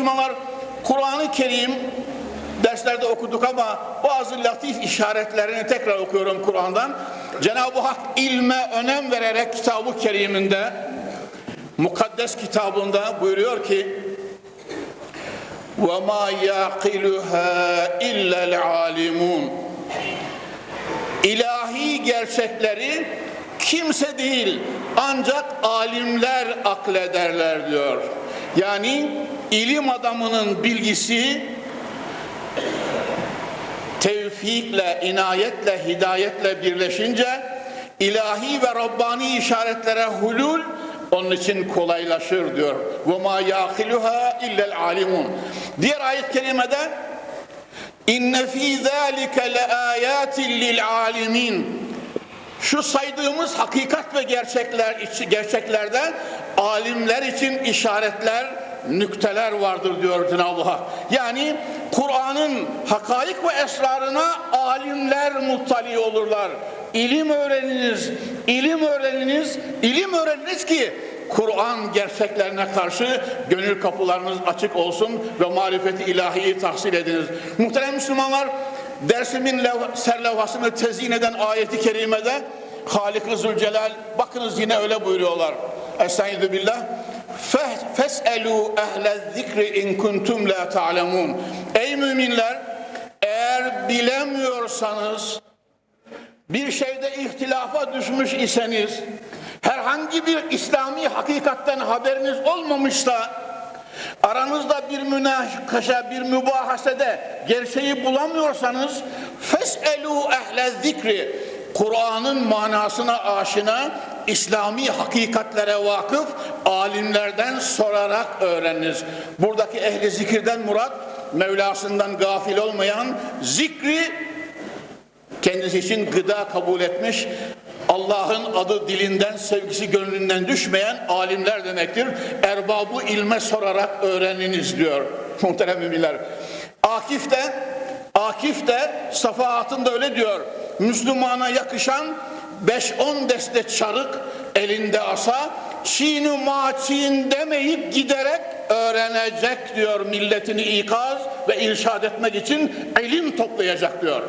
Müslümanlar Kur'an-ı Kerim derslerde okuduk ama bazı latif işaretlerini tekrar okuyorum Kur'an'dan. Cenab-ı Hak ilme önem vererek kitabı keriminde mukaddes kitabında buyuruyor ki وَمَا يَعْقِلُهَا اِلَّا الْعَالِمُونَ İlahi gerçekleri kimse değil ancak alimler aklederler diyor. Yani ilim adamının bilgisi tevfikle, inayetle, hidayetle birleşince ilahi ve Rabbani işaretlere hulul onun için kolaylaşır diyor. Ve ma yaqiluha illa'l alimun. Diğer ayet kerimede inne fi zalika laayatin lil alimin. Şu saydığımız hakikat ve gerçekler gerçeklerde alimler için işaretler, nükteler vardır diyor Cenab-ı Hak. Yani Kur'an'ın hakaik ve esrarına alimler muttali olurlar. İlim öğreniniz, ilim öğreniniz, ilim öğreniniz ki Kur'an gerçeklerine karşı gönül kapılarınız açık olsun ve marifeti ilahiyi tahsil ediniz. Muhterem Müslümanlar, dersimin lev- serlevhasını tezyin eden ayeti kerimede Halik-ı Zülcelal bakınız yine öyle buyuruyorlar. Estaizu billah. Fe- Fes'elu ehle zikri in kuntum la ta'lemun. Ey müminler eğer bilemiyorsanız bir şeyde ihtilafa düşmüş iseniz herhangi bir İslami hakikatten haberiniz olmamışsa aranızda bir münakaşa, bir mübahasede gerçeği bulamıyorsanız feselu ehle zikri Kur'an'ın manasına aşina İslami hakikatlere vakıf alimlerden sorarak öğreniniz. Buradaki ehli zikirden murat Mevlasından gafil olmayan zikri kendisi için gıda kabul etmiş Allah'ın adı dilinden, sevgisi gönlünden düşmeyen alimler demektir. Erbabı ilme sorarak öğreniniz diyor muhterem müminler. Akif de, Akif de safahatında öyle diyor. Müslümana yakışan 5-10 deste çarık elinde asa Çin'i maçin demeyip giderek öğrenecek diyor milletini ikaz ve irşad etmek için ilim toplayacak diyor.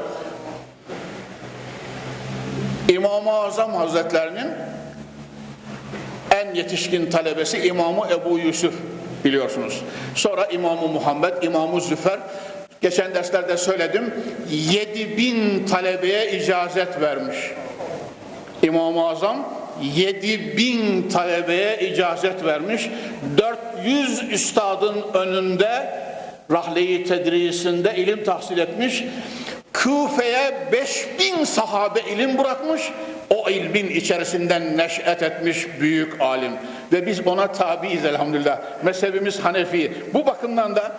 İmam-ı Azam Hazretlerinin en yetişkin talebesi İmamı Ebu Yusuf biliyorsunuz. Sonra İmamı Muhammed, İmamı Züfer. Geçen derslerde söyledim. 7000 talebeye icazet vermiş. İmam-ı Azam 7000 talebeye icazet vermiş. 400 üstadın önünde rahle-i tedrisinde ilim tahsil etmiş. Küfe'ye 5000 sahabe ilim bırakmış. O ilmin içerisinden neş'et etmiş büyük alim. Ve biz ona tabiiz elhamdülillah. Mezhebimiz Hanefi. Bu bakımdan da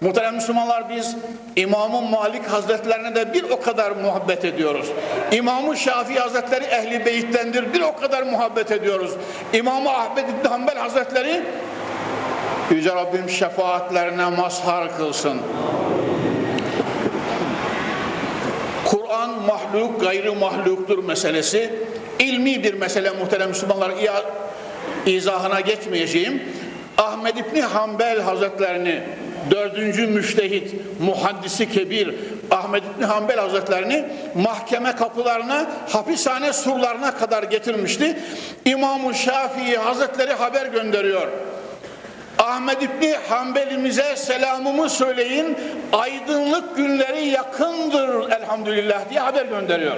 Muhterem Müslümanlar biz İmam-ı Malik Hazretlerine de bir o kadar muhabbet ediyoruz. İmam-ı Şafii Hazretleri Ehli Beyt'tendir bir o kadar muhabbet ediyoruz. İmam-ı Ahmed İbni Hanbel Hazretleri Yüce Rabbim şefaatlerine mazhar kılsın. Kur'an mahluk, gayrı mahluktur meselesi ilmi bir mesele muhterem Müslümanlar izahına geçmeyeceğim. Ahmed İbni Hanbel Hazretlerini dördüncü müştehit, muhaddisi kebir Ahmed İbni Hanbel Hazretlerini mahkeme kapılarına, hapishane surlarına kadar getirmişti. İmam-ı Şafii Hazretleri haber gönderiyor. Ahmed İbni Hanbelimize selamımı söyleyin. Aydınlık günleri yakındır elhamdülillah diye haber gönderiyor.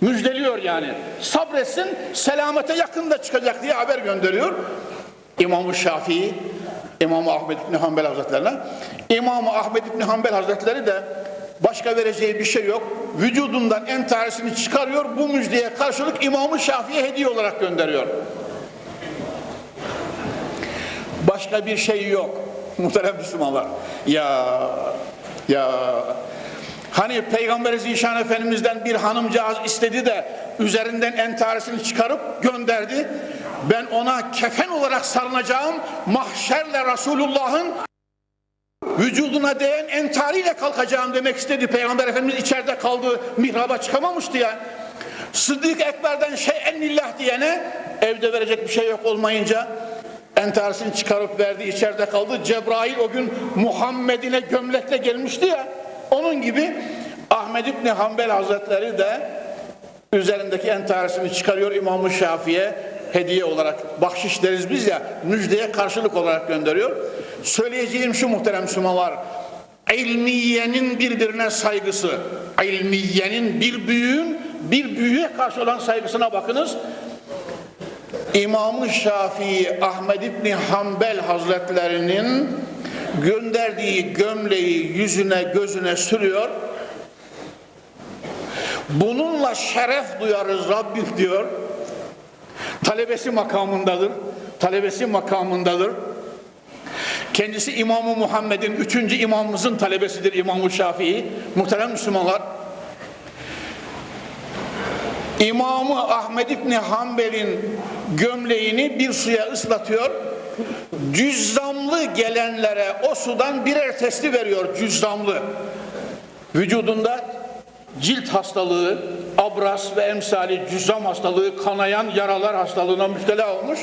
Müjdeliyor yani. Sabretsin selamete yakında çıkacak diye haber gönderiyor. İmam-ı Şafii, İmam-ı Ahmed İbni Hanbel Hazretlerine. İmam-ı Ahmed İbni Hanbel Hazretleri de başka vereceği bir şey yok. Vücudundan en tanesini çıkarıyor. Bu müjdeye karşılık İmam-ı Şafii'ye hediye olarak gönderiyor. Başka bir şey yok. Muhterem Müslümanlar. Ya ya hani Peygamber Zişan Efendimiz'den bir hanımcağız istedi de üzerinden entaresini çıkarıp gönderdi. Ben ona kefen olarak sarınacağım. Mahşerle Resulullah'ın vücuduna değen entariyle kalkacağım demek istedi. Peygamber Efendimiz içeride kaldı. Mihraba çıkamamıştı ya. Sıddık Ekber'den şey ennillah diyene evde verecek bir şey yok olmayınca entaresini çıkarıp verdi içeride kaldı. Cebrail o gün Muhammed'ine gömlekle gelmişti ya. Onun gibi Ahmed İbni Hanbel Hazretleri de üzerindeki entaresini çıkarıyor İmam-ı Şafii'ye hediye olarak bahşiş deriz biz ya müjdeye karşılık olarak gönderiyor. Söyleyeceğim şu muhterem Müslümanlar ilmiyenin birbirine saygısı ilmiyenin bir büyüğün bir büyüğe karşı olan saygısına bakınız. İmam-ı Şafii Ahmed İbni Hanbel Hazretlerinin gönderdiği gömleği yüzüne gözüne sürüyor. Bununla şeref duyarız Rabbim diyor. Talebesi makamındadır. Talebesi makamındadır. Kendisi İmam-ı Muhammed'in üçüncü imamımızın talebesidir İmam-ı Şafii. Muhterem Müslümanlar. İmamı Ahmed İbni Hanbel'in gömleğini bir suya ıslatıyor. Cüzzamlı gelenlere o sudan birer testi veriyor cüzzamlı. Vücudunda cilt hastalığı, abras ve emsali cüzzam hastalığı, kanayan yaralar hastalığına müptela olmuş.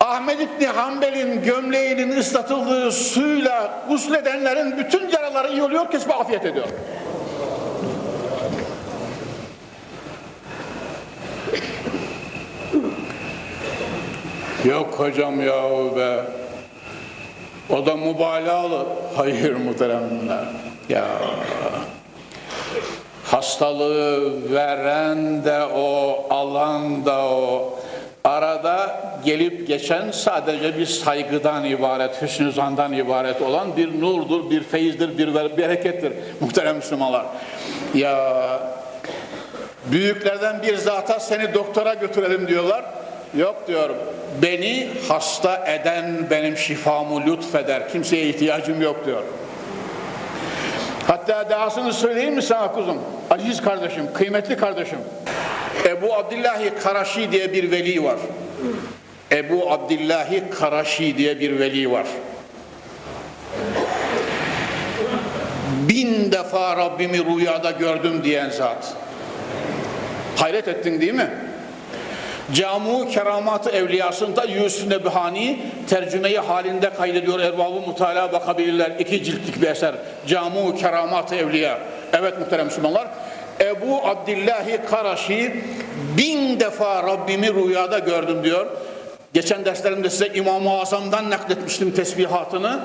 Ahmed İbni Hanbel'in gömleğinin ıslatıldığı suyla gusledenlerin bütün yaraları iyi oluyor, kesme afiyet ediyor. Yok hocam ya be. O da mübalağalı. Hayır muhteremler. Ya hastalığı veren de o, alan da o. Arada gelip geçen sadece bir saygıdan ibaret, hüsnü zandan ibaret olan bir nurdur, bir feyizdir, bir berekettir muhterem Müslümanlar. Ya büyüklerden bir zata seni doktora götürelim diyorlar. Yok diyorum. Beni hasta eden benim şifamı lütfeder. Kimseye ihtiyacım yok diyor. Hatta dahasını söyleyeyim mi sana kuzum? Aziz kardeşim, kıymetli kardeşim. Ebu Abdillahi Karaşi diye bir veli var. Ebu Abdillahi Karaşi diye bir veli var. Bin defa Rabbimi rüyada gördüm diyen zat. Hayret ettin değil mi? Camu Keramat-ı Evliyası'nda Yusuf Nebhani tercümeyi halinde kaydediyor. Erbabı Mutala bakabilirler. İki ciltlik bir eser. Camu Keramat-ı Evliya. Evet muhterem Müslümanlar. Ebu Abdillahi Karaşi bin defa Rabbimi rüyada gördüm diyor. Geçen derslerimde size İmam-ı Azam'dan nakletmiştim tesbihatını.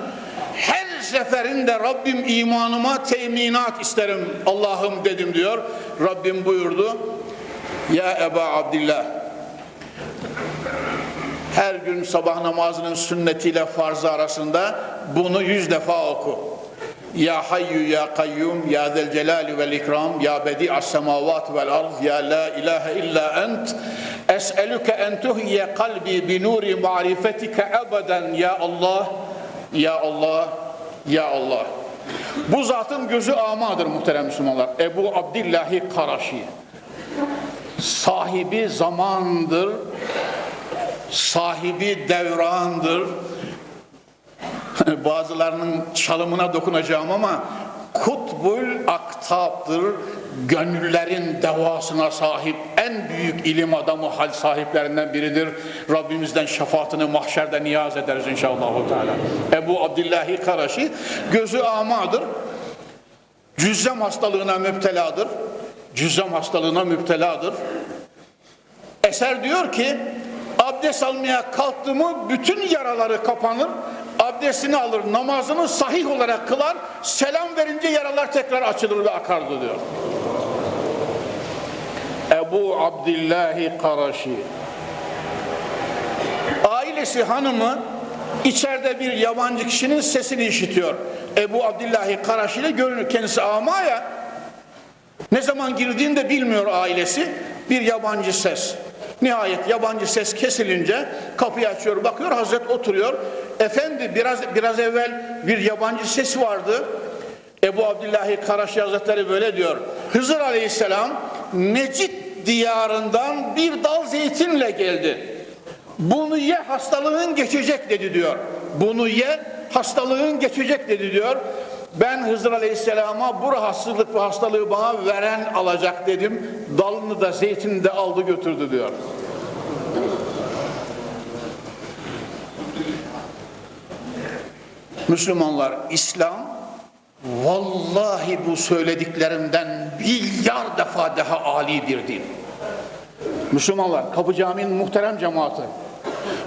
Her seferinde Rabbim imanıma teminat isterim Allah'ım dedim diyor. Rabbim buyurdu. Ya Eba Abdillah her gün sabah namazının sünnetiyle farzı arasında bunu yüz defa oku. Ya hayyu ya kayyum ya zel celali vel ikram ya bedi'as semavat vel arz ya la ilahe illa ent es'eluke en tuhye kalbi bi nuri marifetike ebeden ya Allah ya Allah ya Allah. Bu zatın gözü amadır muhterem Müslümanlar. Ebu Abdillahi Karaşi sahibi zamandır sahibi devrandır. Bazılarının çalımına dokunacağım ama kutbul aktaptır. Gönüllerin devasına sahip en büyük ilim adamı hal sahiplerinden biridir. Rabbimizden şefaatini mahşerde niyaz ederiz inşallah. Ebu Abdillahi Karaşi gözü amadır. Cüzzem hastalığına müpteladır. Cüzzem hastalığına müpteladır. Eser diyor ki abdest almaya kalktı mı bütün yaraları kapanır. Abdestini alır, namazını sahih olarak kılar. Selam verince yaralar tekrar açılır ve akardı diyor. Ebu Abdillahi Karaşi. Ailesi hanımı içeride bir yabancı kişinin sesini işitiyor. Ebu Abdillahi Karaşi ile görünür. Kendisi ama ya ne zaman girdiğini de bilmiyor ailesi. Bir yabancı ses. Nihayet yabancı ses kesilince kapıyı açıyor, bakıyor Hazret oturuyor. Efendi biraz biraz evvel bir yabancı ses vardı. Ebu Abdillahi Karaşi Hazretleri böyle diyor. Hızır Aleyhisselam Necid diyarından bir dal zeytinle geldi. Bunu ye hastalığın geçecek dedi diyor. Bunu ye hastalığın geçecek dedi diyor. Ben Hızır Aleyhisselam'a bu rahatsızlık ve hastalığı bana veren alacak dedim. Dalını da zeytini de aldı götürdü diyor. Müslümanlar İslam vallahi bu söylediklerimden milyar defa daha ali bir din. Müslümanlar Kapı Camii'nin muhterem cemaati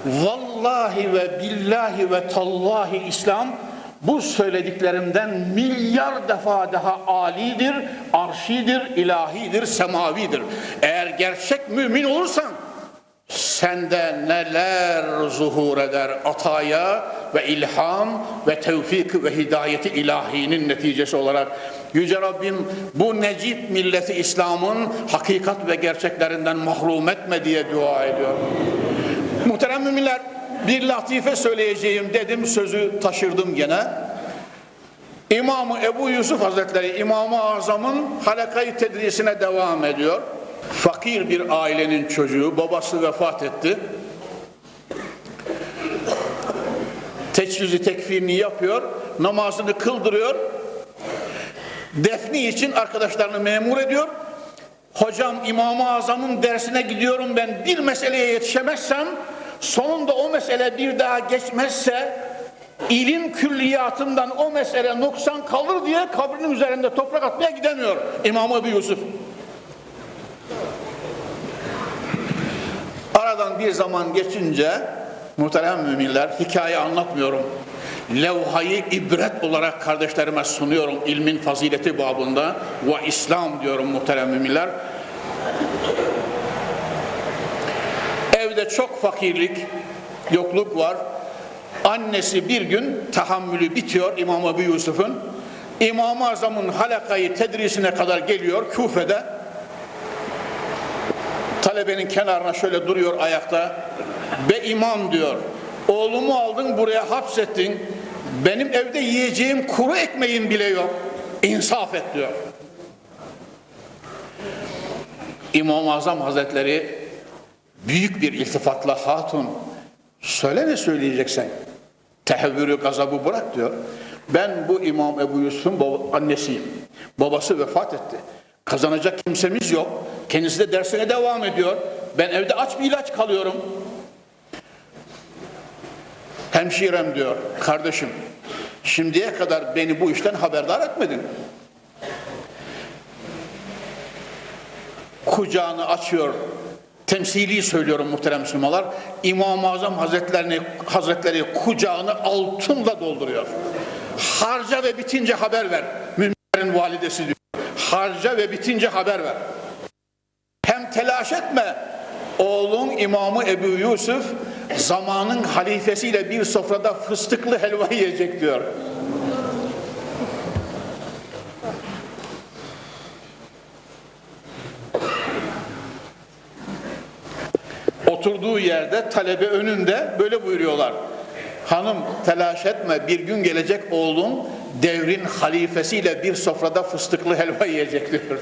vallahi ve billahi ve tallahi İslam bu söylediklerimden milyar defa daha alidir, arşidir, ilahidir, semavidir. Eğer gerçek mümin olursan sende neler zuhur eder ataya ve ilham ve tevfik ve hidayeti ilahinin neticesi olarak Yüce Rabbim bu necip milleti İslam'ın hakikat ve gerçeklerinden mahrum etme diye dua ediyor. Muhterem müminler bir latife söyleyeceğim dedim sözü taşırdım gene. İmamı Ebu Yusuf Hazretleri İmam-ı Azam'ın halakayı tedrisine devam ediyor. Fakir bir ailenin çocuğu babası vefat etti. Teçhizi tekfirini yapıyor, namazını kıldırıyor. Defni için arkadaşlarını memur ediyor. Hocam İmam-ı Azam'ın dersine gidiyorum ben bir meseleye yetişemezsem sonunda o mesele bir daha geçmezse ilim külliyatından o mesele noksan kalır diye kabrinin üzerinde toprak atmaya gidemiyor İmam Ebu Yusuf. Aradan bir zaman geçince muhterem müminler hikaye anlatmıyorum. Levhayı ibret olarak kardeşlerime sunuyorum ilmin fazileti babında ve İslam diyorum muhterem müminler. Evde çok fakirlik, yokluk var. Annesi bir gün tahammülü bitiyor İmam Ebu Yusuf'un. İmam-ı Azam'ın halakayı tedrisine kadar geliyor Küfe'de. Talebenin kenarına şöyle duruyor ayakta. Be imam diyor. Oğlumu aldın buraya hapsettin. Benim evde yiyeceğim kuru ekmeğim bile yok. İnsaf et diyor. İmam-ı Azam Hazretleri büyük bir iltifatla hatun söyle ne söyleyeceksen tehevvürü gazabı bırak diyor. Ben bu İmam Ebu Yusuf'un baba- annesiyim. Babası vefat etti. Kazanacak kimsemiz yok. Kendisi de dersine devam ediyor. Ben evde aç bir ilaç kalıyorum. Hemşirem diyor, kardeşim şimdiye kadar beni bu işten haberdar etmedin. Kucağını açıyor, temsili söylüyorum muhterem Müslümanlar. İmam-ı Azam Hazretlerini, Hazretleri kucağını altınla dolduruyor. Harca ve bitince haber ver. Müminlerin validesi diyor. Harca ve bitince haber ver. Hem telaş etme. Oğlun İmamı Ebu Yusuf zamanın halifesiyle bir sofrada fıstıklı helva yiyecek diyor. Oturduğu yerde talebe önünde böyle buyuruyorlar. Hanım telaş etme bir gün gelecek oğlun devrin halifesiyle bir sofrada fıstıklı helva yiyecek diyor.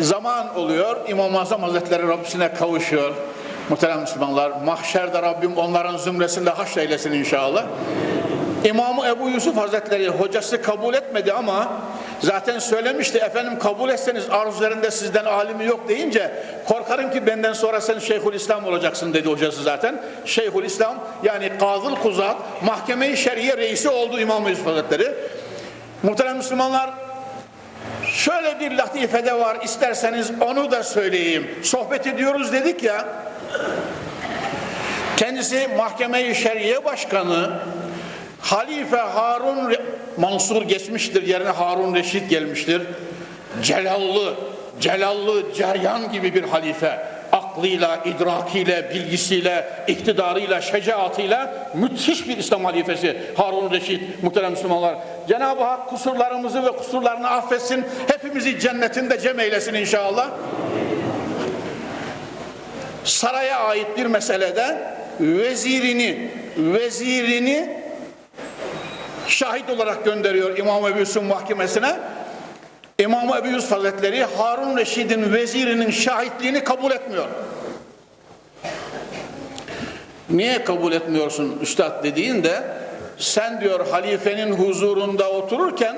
Zaman oluyor, İmam-ı Azam Hazretleri Rabbisine kavuşuyor. Muhterem Müslümanlar, mahşerde Rabbim onların zümresinde haşr inşallah. İmamı Ebu Yusuf Hazretleri hocası kabul etmedi ama zaten söylemişti efendim kabul etseniz arzularında sizden alimi yok deyince korkarım ki benden sonra sen Şeyhül İslam olacaksın dedi hocası zaten. Şeyhül İslam yani Kazıl Kuzat Mahkeme-i Şeriye reisi oldu İmam Yusuf Hazretleri. Muhterem Müslümanlar Şöyle bir latifede var isterseniz onu da söyleyeyim. Sohbet ediyoruz dedik ya. Kendisi Mahkeme-i Şeriye Başkanı Halife Harun Mansur geçmiştir yerine Harun Reşit gelmiştir. Celallı, celallı ceryan gibi bir halife. Aklıyla, idrakiyle, bilgisiyle, iktidarıyla, şecaatıyla müthiş bir İslam halifesi Harun Reşit muhterem Müslümanlar. Cenab-ı Hak kusurlarımızı ve kusurlarını affetsin. Hepimizi cennetinde cem eylesin inşallah. Saraya ait bir meselede vezirini, vezirini şahit olarak gönderiyor İmam Ebu Yusuf mahkemesine. İmam Ebu Yusuf Hazretleri Harun Reşid'in vezirinin şahitliğini kabul etmiyor. Niye kabul etmiyorsun üstad dediğinde sen diyor halifenin huzurunda otururken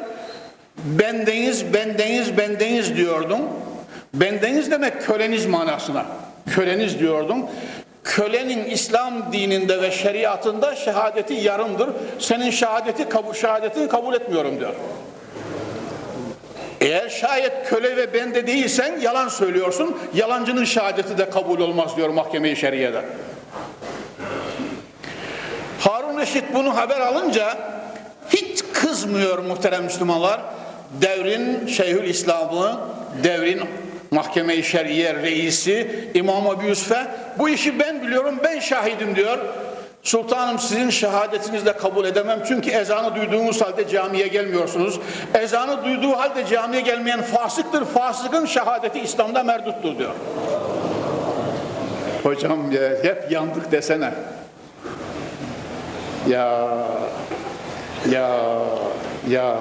bendeniz, bendeniz, bendeniz diyordun. Bendeniz demek köleniz manasına. Köleniz diyordum. Kölenin İslam dininde ve şeriatında şehadeti yarımdır. Senin şehadeti kabul, şehadetini kabul etmiyorum diyor. Eğer şayet köle ve bende değilsen yalan söylüyorsun. Yalancının şehadeti de kabul olmaz diyor mahkeme-i şeriyede. Harun Reşit bunu haber alınca hiç kızmıyor muhterem Müslümanlar. Devrin Şeyhül İslam'ı, devrin Mahkeme-i Şeriye reisi İmam Ebu Yusuf'e bu işi ben biliyorum ben şahidim diyor. Sultanım sizin şehadetinizi de kabul edemem çünkü ezanı duyduğunuz halde camiye gelmiyorsunuz. Ezanı duyduğu halde camiye gelmeyen fasıktır. Fasıkın şehadeti İslam'da merduttur diyor. Hocam ya, hep yandık desene. Ya ya ya